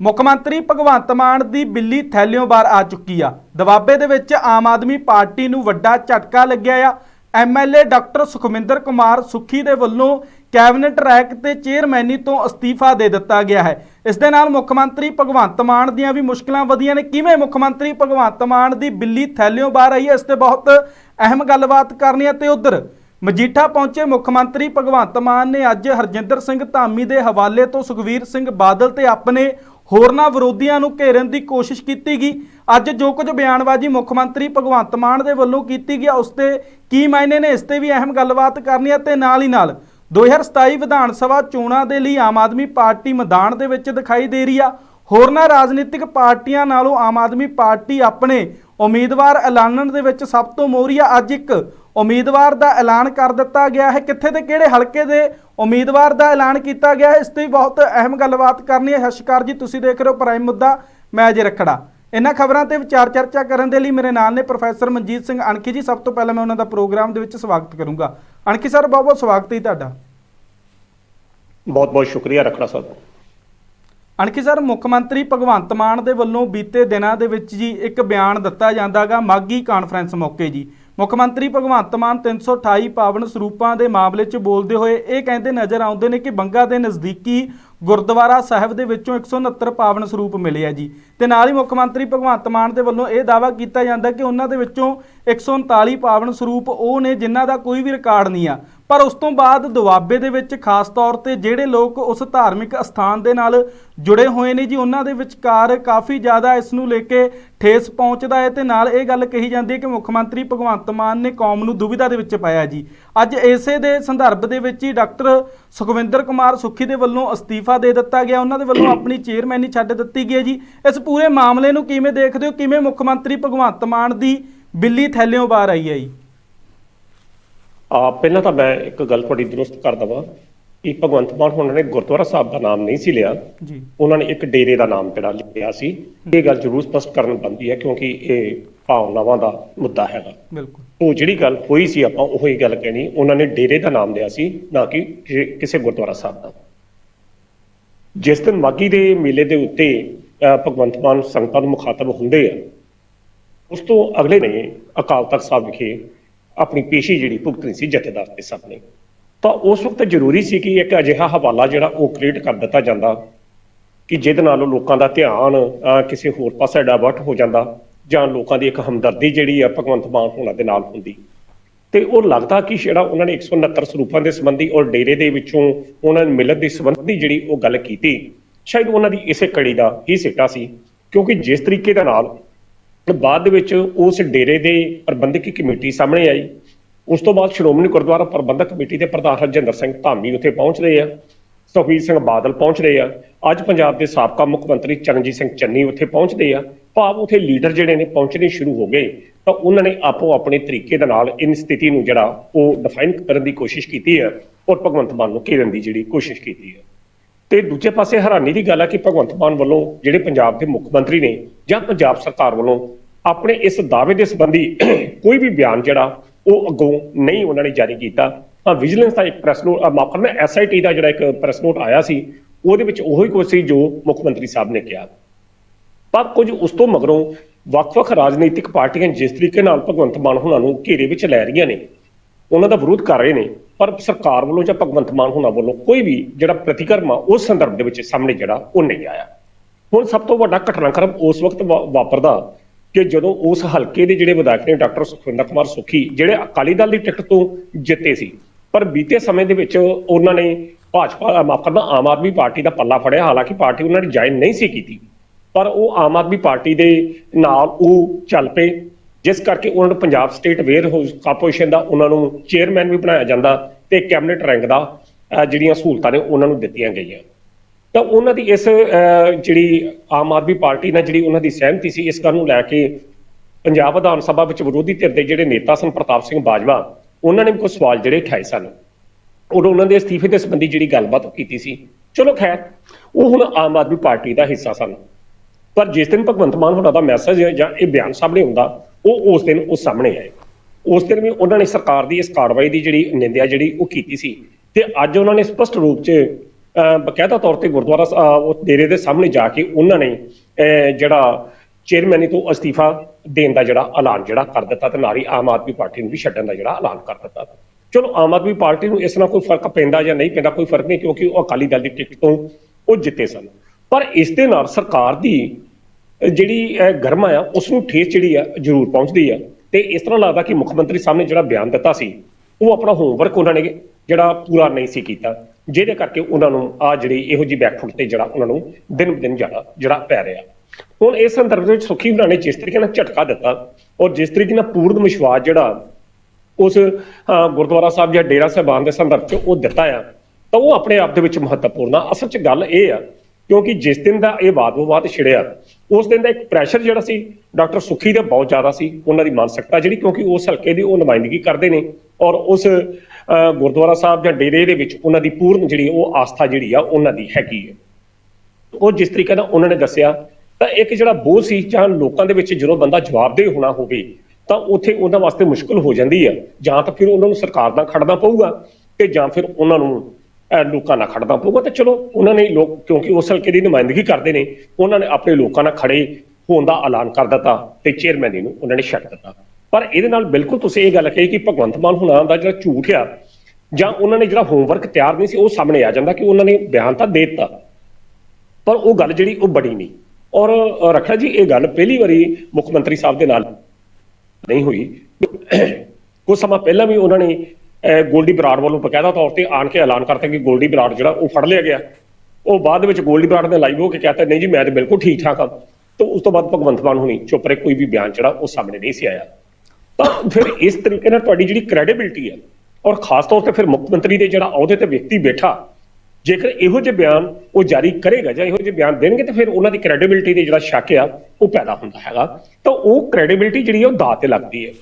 ਮੁੱਖ ਮੰਤਰੀ ਭਗਵੰਤ ਮਾਨ ਦੀ ਬਿੱਲੀ ਥੈਲਿਓਂ ਬਾਹਰ ਆ ਚੁੱਕੀ ਆ। ਦਬਾਬੇ ਦੇ ਵਿੱਚ ਆਮ ਆਦਮੀ ਪਾਰਟੀ ਨੂੰ ਵੱਡਾ ਝਟਕਾ ਲੱਗਿਆ ਆ। ਐਮਐਲਏ ਡਾਕਟਰ ਸੁਖਮਿੰਦਰ ਕੁਮਾਰ ਸੁੱਖੀ ਦੇ ਵੱਲੋਂ ਕੈਬਨਿਟ ਰੈਕ ਤੇ ਚੇਅਰਮੈਨੀ ਤੋਂ ਅਸਤੀਫਾ ਦੇ ਦਿੱਤਾ ਗਿਆ ਹੈ। ਇਸ ਦੇ ਨਾਲ ਮੁੱਖ ਮੰਤਰੀ ਭਗਵੰਤ ਮਾਨ ਦੀਆਂ ਵੀ ਮੁਸ਼ਕਲਾਂ ਵਧੀਆਂ ਨੇ। ਕਿਵੇਂ ਮੁੱਖ ਮੰਤਰੀ ਭਗਵੰਤ ਮਾਨ ਦੀ ਬਿੱਲੀ ਥੈਲਿਓਂ ਬਾਹਰ ਆਈ ਹੈ? ਇਸ ਤੇ ਬਹੁਤ ਅਹਿਮ ਗੱਲਬਾਤ ਕਰਨੀ ਹੈ ਤੇ ਉਧਰ ਮਜੀਠਾ ਪਹੁੰਚੇ ਮੁੱਖ ਮੰਤਰੀ ਭਗਵੰਤ ਮਾਨ ਨੇ ਅੱਜ ਹਰਜਿੰਦਰ ਸਿੰਘ ਧਾਮੀ ਦੇ ਹਵਾਲੇ ਤੋਂ ਸੁਖਵੀਰ ਸਿੰਘ ਬਾਦਲ ਤੇ ਆਪਣੇ ਹੋਰਨਾਂ ਵਿਰੋਧੀਆਂ ਨੂੰ ਘੇਰਨ ਦੀ ਕੋਸ਼ਿਸ਼ ਕੀਤੀ ਗਈ। ਅੱਜ ਜੋ ਕੁਝ ਬਿਆਨਬਾਜ਼ੀ ਮੁੱਖ ਮੰਤਰੀ ਭਗਵੰਤ ਮਾਨ ਦੇ ਵੱਲੋਂ ਕੀਤੀ ਗਈ ਉਸ ਤੇ ਕੀ ਮਾਇਨੇ ਨੇ, ਇਸ ਤੇ ਵੀ ਅਹਿਮ ਗੱਲਬਾਤ ਕਰਨੀ ਹੈ ਤੇ ਨਾਲ ਹੀ ਨਾਲ 2027 ਵਿਧਾਨ ਸਭਾ ਚੋਣਾਂ ਦੇ ਲਈ ਆਮ ਆਦਮੀ ਪਾਰਟੀ ਮੈਦਾਨ ਦੇ ਵਿੱਚ ਦਿਖਾਈ ਦੇ ਰਹੀ ਆ। ਹੋਰਨਾਂ ਰਾਜਨੀਤਿਕ ਪਾਰਟੀਆਂ ਨਾਲੋਂ ਆਮ ਆਦਮੀ ਪਾਰਟੀ ਆਪਣੇ ਉਮੀਦਵਾਰ ਐਲਾਨਣ ਦੇ ਵਿੱਚ ਸਭ ਤੋਂ ਮੋਹਰੀ ਆ। ਅੱਜ ਇੱਕ ਉਮੀਦਵਾਰ ਦਾ ਐਲਾਨ ਕਰ ਦਿੱਤਾ ਗਿਆ ਹੈ। ਕਿੱਥੇ ਤੇ ਕਿਹੜੇ ਹਲਕੇ ਦੇ ਉਮੀਦਵਾਰ ਦਾ ਐਲਾਨ ਕੀਤਾ ਗਿਆ ਹੈ ਇਸ ਤੇ ਬਹੁਤ ਅਹਿਮ ਗੱਲਬਾਤ ਕਰਨੀ ਹੈ। ਅਕਾਲ ਜੀ ਤੁਸੀਂ ਦੇਖ ਰਹੇ ਹੋ ਪ੍ਰਾਈਮ ਮੁੱਦਾ ਮੈਂ ਅਜੇ ਰਖੜਾ। ਇਹਨਾਂ ਖਬਰਾਂ ਤੇ ਵਿਚਾਰ ਚਰਚਾ ਕਰਨ ਦੇ ਲਈ ਮੇਰੇ ਨਾਲ ਨੇ ਪ੍ਰੋਫੈਸਰ ਮਨਜੀਤ ਸਿੰਘ ਅਣਖੀ ਜੀ। ਸਭ ਤੋਂ ਪਹਿਲਾਂ ਮੈਂ ਉਹਨਾਂ ਦਾ ਪ੍ਰੋਗਰਾਮ ਦੇ ਵਿੱਚ ਸਵਾਗਤ ਕਰੂੰਗਾ। ਅਣਖੀ ਸਰ ਬਹੁਤ ਬਹੁਤ ਸਵਾਗਤ ਹੈ ਤੁਹਾਡਾ। ਬਹੁਤ ਬਹੁਤ ਸ਼ੁਕਰੀਆ ਰਖੜਾ ਸਾਹਿਬ ਅਣਖੀ ਸਰ ਮੁੱਖ ਮੰਤਰੀ ਭਗਵੰਤ ਮਾਨ ਦੇ ਵੱਲੋਂ ਬੀਤੇ ਦਿਨਾਂ ਦੇ ਵਿੱਚ ਜੀ ਇੱਕ ਬਿਆਨ ਦਿੱਤਾ ਜਾਂਦਾਗਾ ਮਾਗੀ ਕਾਨਫਰੰਸ ਮੌਕੇ ਜੀ। ਮੁੱਖ ਮੰਤਰੀ ਭਗਵੰਤ ਮਾਨ 328 ਪਾਵਨ ਸਰੂਪਾਂ ਦੇ ਮਾਮਲੇ 'ਚ ਬੋਲਦੇ ਹੋਏ ਇਹ ਕਹਿੰਦੇ ਨਜ਼ਰ ਆਉਂਦੇ ਨੇ ਕਿ ਬੰਗਾ ਦੇ ਨਜ਼ਦੀਕੀ ਗੁਰਦੁਆਰਾ ਸਾਹਿਬ ਦੇ ਵਿੱਚੋਂ 169 ਪਾਵਨ ਸਰੂਪ ਮਿਲੇ ਆ ਜੀ। ਤੇ ਨਾਲ ਹੀ ਮੁੱਖ ਮੰਤਰੀ ਭਗਵੰਤ ਮਾਨ ਦੇ ਵੱਲੋਂ ਇਹ ਦਾਅਵਾ ਕੀਤਾ ਜਾਂਦਾ ਕਿ ਉਹਨਾਂ ਦੇ ਵਿੱਚੋਂ 139 ਪਾਵਨ ਸਰੂਪ ਉਹ ਨੇ ਜਿਨ੍ਹਾਂ ਦਾ ਕੋਈ ਵੀ ਰਿਕਾਰਡ ਨਹੀਂ ਆ। ਪਰ ਉਸ ਤੋਂ ਬਾਅਦ ਦੁਆਬੇ ਦੇ ਵਿੱਚ ਖਾਸ ਤੌਰ ਤੇ ਜਿਹੜੇ ਲੋਕ ਉਸ ਧਾਰਮਿਕ ਅਸਥਾਨ ਦੇ ਨਾਲ ਜੁੜੇ ਹੋਏ ਨੇ ਜੀ, ਉਹਨਾਂ ਦੇ ਵਿਚਕਾਰ ਕਾਫੀ ਜ਼ਿਆਦਾ ਇਸ ਨੂੰ ਲੈ ਕੇ ਠੇਸ ਪਹੁੰਚਦਾ ਹੈ ਤੇ ਨਾਲ ਇਹ ਗੱਲ ਕਹੀ ਜਾਂਦੀ ਹੈ ਕਿ ਮੁੱਖ ਮੰਤਰੀ ਭਗਵੰਤ ਮਾਨ ਨੇ ਕੌਮ ਨੂੰ ਦੁਵਿਧਾ ਦੇ ਵਿੱਚ ਪਾਇਆ ਜੀ। ਅੱਜ ਇਸੇ ਦੇ ਸੰਦਰਭ ਦੇ ਵਿੱਚ ਹੀ ਡਾਕਟਰ ਸੁਖਵਿੰਦਰ ਕੁਮਾਰ ਸੁੱਖੀ ਦੇ ਵੱਲੋਂ ਅਸਤੀਫਾ ਦੇ ਦਿੱਤਾ ਗਿਆ। ਉਹਨਾਂ ਦੇ ਵੱਲੋਂ ਆਪਣੀ ਚੇਅਰਮੈਨੀ ਛੱਡ ਦਿੱਤੀ ਗਈ ਹੈ ਜੀ। ਇਸ ਪੂਰੇ ਮਾਮਲੇ ਨੂੰ ਕਿਵੇਂ ਦੇਖਦੇ ਹੋ? ਕਿਵੇਂ ਮੁੱਖ ਮੰਤਰੀ ਭਗਵੰਤ ਮਾਨ ਦੀ ਬਿੱਲੀ ਥੈਲਿਓਂ ਬਾਹਰ ਆਈ ਹੈ ਜੀ? ਆ ਪਹਿਲਾਂ ਤਾਂ ਮੈਂ ਇੱਕ ਗੱਲ ਤੁਹਾਡੀ ਦਰੁਸਤ ਕਰ ਦਵਾਂ ਕਿ ਭਗਵੰਤ ਮਾਨ ਉਹਨਾਂ ਨੇ ਗੁਰਦੁਆਰਾ ਸਾਹਿਬ ਦਾ ਨਾਮ ਨਹੀਂ ਸੀ ਲਿਆ। ਜੀ। ਉਹਨਾਂ ਨੇ ਇੱਕ ਡੇਰੇ ਦਾ ਨਾਮ ਜਿਹੜਾ ਲਿਆ ਸੀ। ਇਹ ਗੱਲ ਜ਼ਰੂਰ ਸਪਸ਼ਟ ਕਰਨ ਬੰਦੀ ਹੈ ਕਿਉਂਕਿ ਇਹ ਭਾਵਨਾਵਾਂ ਦਾ ਮੁੱਦਾ ਹੈਗਾ। ਬਿਲਕੁਲ। ਉਹ ਜਿਹੜੀ ਗੱਲ ਹੋਈ ਸੀ ਆਪਾਂ ਉਹੀ ਗੱਲ ਕਹਿਣੀ ਉਹਨਾਂ ਨੇ ਡੇਰੇ ਦਾ ਨਾਮ ਲਿਆ ਸੀ ਨਾ ਕਿ ਕਿਸੇ ਗੁਰਦੁਆਰਾ ਸਾਹਿਬ ਦਾ। ਜਿਸ ਦਿਨ ਮਾਗੀ ਦੇ ਮੇਲੇ ਦੇ ਉੱਤੇ ਭਗਵੰਤ ਮਾਨ ਸੰਗਤਾਂ ਨੂੰ ਮੁਖਾਤਬ ਹੁੰਦੇ ਆ ਉਸ ਤੋਂ ਅਗਲੇ ਨੇ ਅਕਾਲ ਤਖਤ ਸਾਹਿਬ ਵਿਖੇ ਆਪਣੀ ਪੇਸ਼ੀ ਜਿਹੜੀ ਭੁਗਤਣੀ ਸੀ ਜਥੇਦਾਰ ਦੇ ਸਾਹਮਣੇ। ਤਾਂ ਉਸ ਵਕਤ ਜ਼ਰੂਰੀ ਸੀ ਕਿ ਇੱਕ ਅਜਿਹਾ ਹਵਾਲਾ ਜਿਹੜਾ ਉਹ ਕ੍ਰੀਏਟ ਕਰ ਦਿੱਤਾ ਜਾਂਦਾ ਕਿ ਜਿਹਦੇ ਨਾਲ ਲੋਕਾਂ ਦਾ ਧਿਆਨ ਕਿਸੇ ਹੋਰ ਪਾਸੇ ਡਾਇਵਰਟ ਹੋ ਜਾਂਦਾ ਜਾਂ ਲੋਕਾਂ ਦੀ ਇੱਕ ਹਮਦਰਦੀ ਜਿਹੜੀ ਆ ਭਗਵੰਤ ਮਾਨ ਹੋਣਾ ਦੇ ਨਾਲ ਹੁੰਦੀ। ਤੇ ਉਹ ਲੱਗਦਾ ਕਿ ਜਿਹੜਾ ਉਹਨਾਂ ਨੇ 169 ਸਰੂਪਾਂ ਦੇ ਸੰਬੰਧੀ ਔਰ ਡੇਰੇ ਦੇ ਵਿੱਚੋਂ ਉਹਨਾਂ ਨੇ ਮਿਲਤ ਦੇ ਸੰਬੰਧੀ ਜਿਹੜੀ ਉਹ ਗੱਲ ਕੀਤੀ, ਸ਼ਾਇਦ ਉਹਨਾਂ ਦੀ ਇਸੇ ਕੜੀ ਦਾ ਹੀ ਸਿੱਟਾ ਸੀ, ਕਿਉਂਕਿ ਜਿਸ ਤਰੀਕੇ ਦੇ ਨਾਲ ਬਾਅਦ ਦੇ ਵਿੱਚ ਉਸ ਡੇਰੇ ਦੇ ਪ੍ਰਬੰਧਕੀ ਕਮੇਟੀ ਸਾਹਮਣੇ ਆਈ। ਉਸ ਤੋਂ ਬਾਅਦ ਸ਼੍ਰੋਮਣੀ ਗੁਰਦੁਆਰਾ ਪ੍ਰਬੰਧਕ ਕਮੇਟੀ ਦੇ ਪ੍ਰਧਾਨ ਹਰਜਿੰਦਰ ਸਿੰਘ ਧਾਮੀ ਉੱਥੇ ਪਹੁੰਚ ਰਹੇ ਆ। ਸੁਖਬੀਰ ਸਿੰਘ ਬਾਦਲ ਪਹੁੰਚ ਰਹੇ ਆ। ਅੱਜ ਪੰਜਾਬ ਦੇ ਸਾਬਕਾ ਮੁੱਖ ਮੰਤਰੀ ਚਰਨਜੀਤ ਸਿੰਘ ਚੰਨੀ ਉੱਥੇ ਪਹੁੰਚਦੇ ਆ। ਭਾਵ ਉੱਥੇ ਲੀਡਰ ਜਿਹੜੇ ਨੇ ਪਹੁੰਚਣੇ ਸ਼ੁਰੂ ਹੋ ਗਏ, ਤਾਂ ਉਹਨਾਂ ਨੇ ਆਪੋ ਆਪਣੇ ਤਰੀਕੇ ਦੇ ਨਾਲ ਇਨ ਸਥਿਤੀ ਨੂੰ ਜਿਹੜਾ ਉਹ ਡਿਫਾਈਨ ਕਰਨ ਦੀ ਕੋਸ਼ਿਸ਼ ਕੀਤੀ ਹੈ ਔਰ ਭਗਵੰਤ ਮਾਨ ਨੂੰ ਘੇਰਨ ਦੀ ਜਿਹੜੀ ਕੋਸ਼ਿਸ਼ ਕੀਤੀ ਹੈ ਤੇ ਦੂਜੇ ਪਾਸੇ ਹੈਰਾਨੀ ਦੀ ਗੱਲ ਹੈ ਕਿ ਭਗਵੰਤ ਮਾਨ ਵੱਲੋਂ ਜਿਹੜੇ ਪੰਜਾਬ ਦੇ ਮੁੱਖ ਮੰਤਰੀ ਨੇ ਜਾਂ ਪੰਜਾਬ ਸਰਕਾਰ ਵੱਲੋਂ ਆਪਣੇ ਇਸ ਦਾਅਵੇ ਦੇ ਸੰਬੰਧੀ ਕੋਈ ਵੀ ਬਿਆਨ ਜਿਹੜਾ ਉਹ ਅੱਗੋਂ ਨਹੀਂ ਉਹਨਾਂ ਨੇ ਜਾਰੀ ਕੀਤਾ। ਤਾਂ ਵਿਜੀਲੈਂਸ ਦਾ ਇੱਕ ਪ੍ਰੈਸ ਨੋਟ ਮਾਫ ਕਰਨਾ ਐਸਆਈਟੀ ਦਾ ਜਿਹੜਾ ਇੱਕ ਪ੍ਰੈਸ ਨੋਟ ਆਇਆ ਸੀ, ਉਹਦੇ ਵਿੱਚ ਉਹੀ ਕੁਝ ਸੀ ਜੋ ਮੁੱਖ ਮੰਤਰੀ ਸਾਹਿਬ ਨੇ ਕਿਹਾ। ਪਰ ਕੁਝ ਉਸ ਤੋਂ ਮਗਰੋਂ ਵੱਖ-ਵੱਖ ਰਾਜਨੀਤਿਕ ਪਾਰਟੀਆਂ ਜਿਸ ਤਰੀਕੇ ਨਾਲ ਭਗਵੰਤ ਮਾਨ ਹੁਣਾਂ ਨੂੰ ਘੇਰੇ ਵਿੱਚ ਲੈ ਰਹੀਆਂ ਨੇ, ਉਹਨਾਂ ਦਾ ਵਿਰੋਧ ਕਰ ਰਹੇ ਨੇ, ਪਰ ਸਰਕਾਰ ਵੱਲੋਂ ਜਾਂ ਭਗਵੰਤ ਮਾਨ ਹੁਣਾਂ ਵੱਲੋਂ ਕੋਈ ਵੀ ਜਿਹੜਾ ਪ੍ਰਤੀਕਰਮ ਆ, ਉਸ ਸੰਦਰਭ ਦੇ ਵਿੱਚ ਸਾਹਮਣੇ ਜਿਹੜਾ ਉਹ ਨਹੀਂ ਆਇਆ। ਹੁਣ ਸਭ ਤੋਂ ਵੱਡਾ ਘਟਨਾਕ੍ਰਮ ਉਸ ਵਕਤ ਵਾ- ਵਾਪਰਦਾ ਕਿ ਜਦੋਂ ਉਸ ਹਲਕੇ ਦੇ ਜਿਹੜੇ ਵਿਧਾਇਕ ਨੇ, ਡਾਕਟਰ ਸੁਖਵਿੰਦਰ ਕੁਮਾਰ ਸੁਖੀ, ਜਿਹੜੇ ਅਕਾਲੀ ਦਲ ਦੀ ਟਿਕਟ ਤੋਂ ਜਿੱਤੇ ਸੀ, ਪਰ ਬੀਤੇ ਸਮੇਂ ਦੇ ਵਿੱਚ ਉਹਨਾਂ ਨੇ ਭਾਜਪਾ ਮਾਫ ਕਰਨਾ ਆਮ ਆਦਮੀ ਪਾਰਟੀ ਦਾ ਪੱਲਾ ਫੜਿਆ, ਹਾਲਾਂਕਿ ਪਾਰਟੀ ਉਹਨਾਂ ਨੇ ਜੁਆਇਨ ਨਹੀਂ ਸੀ ਕੀਤੀ, ਪਰ ਉਹ ਆਮ ਆਦਮੀ ਪਾਰਟੀ ਦੇ ਨਾਲ ਉਹ ਚੱਲ ਪਏ, ਜਿਸ ਕਰਕੇ ਉਹਨਾਂ ਨੂੰ ਪੰਜਾਬ ਸਟੇਟ ਵੇਅਰ ਕਾਰਪੋਰੇਸ਼ਨ ਦਾ ਉਹਨਾਂ ਨੂੰ ਚੇਅਰਮੈਨ ਵੀ ਬਣਾਇਆ ਜਾਂਦਾ ਤੇ ਕੈਬਨਿਟ ਰੈਂਕ ਦਾ ਜਿਹੜੀਆਂ ਸਹੂਲਤਾਂ ਨੇ ਉਹਨਾਂ ਨੂੰ ਦਿੱਤੀਆਂ ਗਈਆਂ। ਤਾਂ ਉਹਨਾਂ ਦੀ ਇਸ ਜਿਹੜੀ ਆਮ ਆਦਮੀ ਪਾਰਟੀ ਨਾਲ ਜਿਹੜੀ ਉਹਨਾਂ ਦੀ ਸਹਿਮਤੀ ਸੀ, ਇਸ ਗੱਲ ਨੂੰ ਲੈ ਕੇ ਪੰਜਾਬ ਵਿਧਾਨ ਸਭਾ ਵਿੱਚ ਵਿਰੋਧੀ ਧਿਰ ਦੇ ਜਿਹੜੇ ਨੇਤਾ ਸਨ, ਪ੍ਰਤਾਪ ਸਿੰਘ ਬਾਜਵਾ, ਉਹਨਾਂ ਨੇ ਵੀ ਕੁਝ ਸਵਾਲ ਜਿਹੜੇ ਠਾਏ ਸਨ। ਉਦੋਂ ਉਹਨਾਂ ਦੇ ਅਸਤੀਫੇ ਦੇ ਸੰਬੰਧੀ ਜਿਹੜੀ ਗੱਲਬਾਤ ਕੀਤੀ ਸੀ। ਚਲੋ ਖੈਰ, ਉਹ ਹੁਣ ਆਮ ਆਦਮੀ ਪਾਰਟੀ ਦਾ ਹਿੱਸਾ ਸਨ। ਪਰ ਜਿਸ ਦਿਨ ਭਗਵੰਤ ਮਾਨ ਹੋਣਾ ਦਾ ਮੈਸੇਜ ਜਾਂ ਇਹ ਬਿਆਨ ਸਾਹਮਣੇ ਹੁੰਦਾ ਉਹ ਉਸ ਦਿਨ ਉਹ ਸਾਹਮਣੇ ਆਏ। ਉਸ ਦਿਨ ਵੀ ਉਹਨਾਂ ਨੇ ਸਰਕਾਰ ਦੀ ਇਸ ਕਾਰਵਾਈ ਦੀ ਜਿਹੜੀ ਨਿੰਦਿਆ ਜਿਹੜੀ ਉਹ ਕੀਤੀ ਸੀ। ਤੇ ਅੱਜ ਉਹਨਾਂ ਨੇ ਸਪਸ਼ਟ ਰੂਪ 'ਚ ਬਕਾਇਦਾ ਤੌਰ ਤੇ ਗੁਰਦੁਆਰਾ ਉਹ ਡੇਰੇ ਦੇ ਸਾਹਮਣੇ ਜਾ ਕੇ ਉਹਨਾਂ ਨੇ, ਅਹ ਜਿਹੜਾ ਚੇਅਰਮੈਨੀ ਤੋਂ ਅਸਤੀਫਾ ਦੇਣ ਦਾ ਜਿਹੜਾ ਐਲਾਨ ਜਿਹੜਾ ਕਰ ਦਿੱਤਾ ਤੇ ਨਾਲ ਹੀ ਆਮ ਆਦਮੀ ਪਾਰਟੀ ਨੂੰ ਵੀ ਛੱਡਣ ਦਾ ਜਿਹੜਾ ਐਲਾਨ ਕਰ ਦਿੱਤਾ। ਚਲੋ, ਆਮ ਆਦਮੀ ਪਾਰਟੀ ਨੂੰ ਇਸ ਨਾਲ ਕੋਈ ਫ਼ਰਕ ਪੈਂਦਾ ਜਾਂ ਨਹੀਂ ਪੈਂਦਾ ਕੋਈ ਫ਼ਰਕ ਨਹੀਂ ਕਿਉਂਕਿ ਉਹ ਅਕਾਲੀ ਦਲ ਦੀ ਟਿਕਟ ਤੋਂ ਉਹ ਜਿੱਤੇ ਸਨ। ਪਰ ਇਸ ਦੇ ਨਾਲ ਸਰਕਾਰ ਦੀ ਜਿਹੜੀ ਗਰਮਾ ਆ, ਉਸ ਨੂੰ ਠੇਸ ਜਿਹੜੀ ਆ, ਜ਼ਰੂਰ ਪਹੁੰਚਦੀ ਆ ਤੇ ਇਸ ਤਰ੍ਹਾਂ ਲੱਗਦਾ ਕਿ ਮੁੱਖ ਮੰਤਰੀ ਸਾਹਿਬ ਨੇ ਜਿਹੜਾ ਬਿਆਨ ਦਿੱਤਾ ਸੀ, ਉਹ ਆਪਣਾ ਹੋਮਵਰਕ ਉਹਨਾਂ ਨੇ ਜਿਹੜਾ ਪੂਰਾ ਨਹੀਂ ਸੀ ਕੀਤਾ। ਜਿਹਦੇ ਕਰਕੇ ਉਹਨਾਂ ਨੂੰ ਆ ਜਿਹੜੀ ਇਹੋ ਜਿਹੀ ਬੈਕਫੁੱਟ ਤੇ ਜਿਹੜਾ ਉਹਨਾਂ ਨੂੰ ਦਿਨ ਬ ਦਿਨ ਜ਼ਿਆਦਾ, ਜਿਹੜਾ ਪੈ ਰਿਹਾ। ਹੁਣ ਇਸ ਸੰਦਰਭ ਵਿੱਚ ਸੁਖੀ ਹੁਣਾਂ ਨੇ ਜਿਸ ਤਰੀਕੇ ਨਾਲ ਝਟਕਾ ਦਿੱਤਾ ਔਰ ਜਿਸ ਤਰੀਕੇ ਨਾਲ ਪੂਰਨ ਵਿਸ਼ਵਾਸ ਜਿਹੜਾ ਉਸ ਗੁਰਦੁਆਰਾ ਸਾਹਿਬ ਜਾਂ ਡੇਰਾ ਸਾਹਿਬਾਨ ਦੇ ਸੰਦਰਭ 'ਚ ਉਹ ਦਿੱਤਾ ਆ, ਤਾਂ ਉਹ ਆਪਣੇ ਆਪ ਦੇ ਵਿੱਚ ਮਹੱਤਵਪੂਰਨ ਆ। ਅਸਲ 'ਚ ਗੱਲ ਇਹ ਆ, ਕਿਉਂਕਿ ਜਿਸ ਦਿਨ ਦਾ ਇਹ ਵਾਦ ਵਿਵਾਦ ਛਿੜਿਆ, ਉਸ ਦਿਨ ਦਾ ਇੱਕ ਪ੍ਰੈਸ਼ਰ ਜਿਹੜਾ ਸੀ, ਡਾਕਟਰ ਸੁਖੀ ਦਾ ਬਹੁਤ ਜ਼ਿਆਦਾ ਸੀ, ਉਹਨਾਂ ਦੀ ਮਾਨਸਿਕਤਾ ਜਿਹੜੀ, ਕਿਉਂਕਿ ਉਸ ਹਲਕੇ ਦੀ ਉਹ ਨੁਮਾਇੰਦਗੀ ਕਰਦੇ ਨੇ ਔਰ ਉਸ ਗੁਰਦੁਆਰਾ ਸਾਹਿਬ ਜਾਂ ਡੇਰੇ ਦੇ ਵਿੱਚ ਉਹਨਾਂ ਦੀ ਪੂਰਨ ਜਿਹੜੀ ਉਹ ਆਸਥਾ ਜਿਹੜੀ ਆ ਉਹਨਾਂ ਦੀ ਹੈਗੀ ਹੈ। ਉਹ ਜਿਸ ਤਰੀਕੇ ਨਾਲ ਉਹਨਾਂ ਨੇ ਦੱਸਿਆ ਤਾਂ ਇੱਕ ਜਿਹੜਾ ਬੋਝ ਸੀ ਜਾਂ ਲੋਕਾਂ ਦੇ ਵਿੱਚ ਜਦੋਂ ਬੰਦਾ ਜਵਾਬਦੇਹ ਹੋਣਾ ਹੋਵੇ ਤਾਂ ਉੱਥੇ ਉਹਨਾਂ ਵਾਸਤੇ ਮੁਸ਼ਕਲ ਹੋ ਜਾਂਦੀ ਆ। ਜਾਂ ਤਾਂ ਫਿਰ ਉਹਨਾਂ ਨੂੰ ਸਰਕਾਰ ਨਾਲ ਖੜਨਾ ਪਊਗਾ ਤੇ ਜਾਂ ਫਿਰ ਉਹਨਾਂ ਨੂੰ ਅਹ, ਲੋਕਾਂ ਨਾਲ ਖੜਨਾ ਪਊਗਾ। ਤਾਂ ਚਲੋ ਉਹਨਾਂ ਨੇ ਲੋਕ ਕਿਉਂਕਿ ਉਸ ਹਲਕੇ ਦੀ ਨੁਮਾਇੰਦਗੀ ਕਰਦੇ ਨੇ ਉਹਨਾਂ ਨੇ ਆਪਣੇ ਲੋਕਾਂ ਨਾਲ ਖੜੇ ਹੋਣ ਦਾ ਐਲਾਨ ਕਰ ਦਿੱਤਾ ਤੇ ਚੇਅਰਮੈਨ ਨੂੰ ਉਹਨਾਂ ਨੇ ਛੱਡ ਦਿੱਤਾ। ਪਰ ਇਹਦੇ ਨਾਲ ਬਿਲਕੁਲ ਤੁਸੀਂ ਇਹ ਗੱਲ ਕਹੀ ਕਿ ਭਗਵੰਤ ਮਾਨ ਹੁਣਾਂ ਦਾ ਜਿਹੜਾ ਝੂਠ ਆ ਜਾਂ ਉਹਨਾਂ ਨੇ ਜਿਹੜਾ ਹੋਮਵਰਕ ਤਿਆਰ ਨਹੀਂ ਸੀ ਉਹ ਸਾਹਮਣੇ ਆ ਜਾਂਦਾ ਕਿ ਉਹਨਾਂ ਨੇ ਬਿਆਨ ਤਾਂ ਦੇ ਦਿੱਤਾ। ਪਰ ਉਹ ਗੱਲ ਜਿਹੜੀ ਉਹ ਬੜੀ ਨਹੀਂ। ਔਰ ਅ, ਰਖੜਾ ਜੀ ਇਹ ਗੱਲ ਪਹਿਲੀ ਵਾਰੀ ਮੁੱਖ ਮੰਤਰੀ ਸਾਹਿਬ ਦੇ ਨਾਲ ਨਹੀਂ ਹੋਈ। ਕੁਝ ਸਮਾਂ ਪਹਿਲਾਂ ਵੀ ਉਹਨਾਂ ਨੇ ਗੋਲਡੀ ਬਰਾੜ ਵੱਲੋਂ ਬਕਾਇਦਾ ਤੌਰ ਤੇ ਆਣ ਕੇ ਐਲਾਨ ਕਰਤਾ ਕਿ ਗੋਲਡੀ ਬਰਾੜ ਜਿਹੜਾ ਉਹ ਫੜ ਲਿਆ ਗਿਆ। ਉਹ ਬਾਅਦ ਵਿੱਚ ਗੋਲਡੀ ਬਰਾੜ ਨੇ ਲਾਈਵ ਹੋ ਕੇ ਕਹਤਾ ਨਹੀਂ ਜੀ ਮੈਂ ਤਾਂ ਬਿਲਕੁਲ ਠੀਕ ਠਾਕ ਹਾਂ। ਤਾਂ ਉਸ ਤੋਂ ਬਾਅਦ ਭਗਵੰਤ ਮਾਨ ਹੁਣੀ ਚੁੱਪ ਰਹੇ ਕੋਈ ਵੀ ਬਿਆਨ ਜਿਹੜਾ ਉਹ ਸਾਹਮਣੇ ਨਹੀਂ ਸੀ ਆਇਆ। ਤਾਂ ਫਿਰ ਇਸ ਤਰੀਕੇ ਨਾਲ ਤੁਹਾਡੀ ਜਿਹੜੀ ਕ੍ਰੈਡੀਬਿਲਟੀ ਹੈ ਔਰ ਖਾਸ ਤੌਰ ਤੇ ਫਿਰ ਮੁੱਖ ਮੰਤਰੀ ਦੇ ਜਿਹੜਾ ਅਹੁਦੇ ਤੇ ਵਿਅਕਤੀ ਬੈਠਾ ਜੇਕਰ ਇਹੋ ਜਿਹੇ ਬਿਆਨ ਉਹ ਜਾਰੀ ਕਰੇਗਾ ਜਾਂ ਇਹੋ ਜਿਹੇ ਬਿਆਨ ਦੇਣਗੇ ਤਾਂ ਫਿਰ ਉਹਨਾਂ ਦੀ ਕ੍ਰੈਡੀਬਿਲਟੀ ਦੇ ਜਿਹੜਾ ਸ਼ੱਕ ਆ ਉਹ ਪੈਦਾ ਹੁੰਦਾ ਹੈਗਾ। ਤਾਂ ਉਹ ਕ੍ਰੈਡੀਬਿਲਟੀ ਜਿਹੜੀ ਆ ਉਹ ਦਾਅ ਤੇ ਲੱਗਦੀ ਹੈ।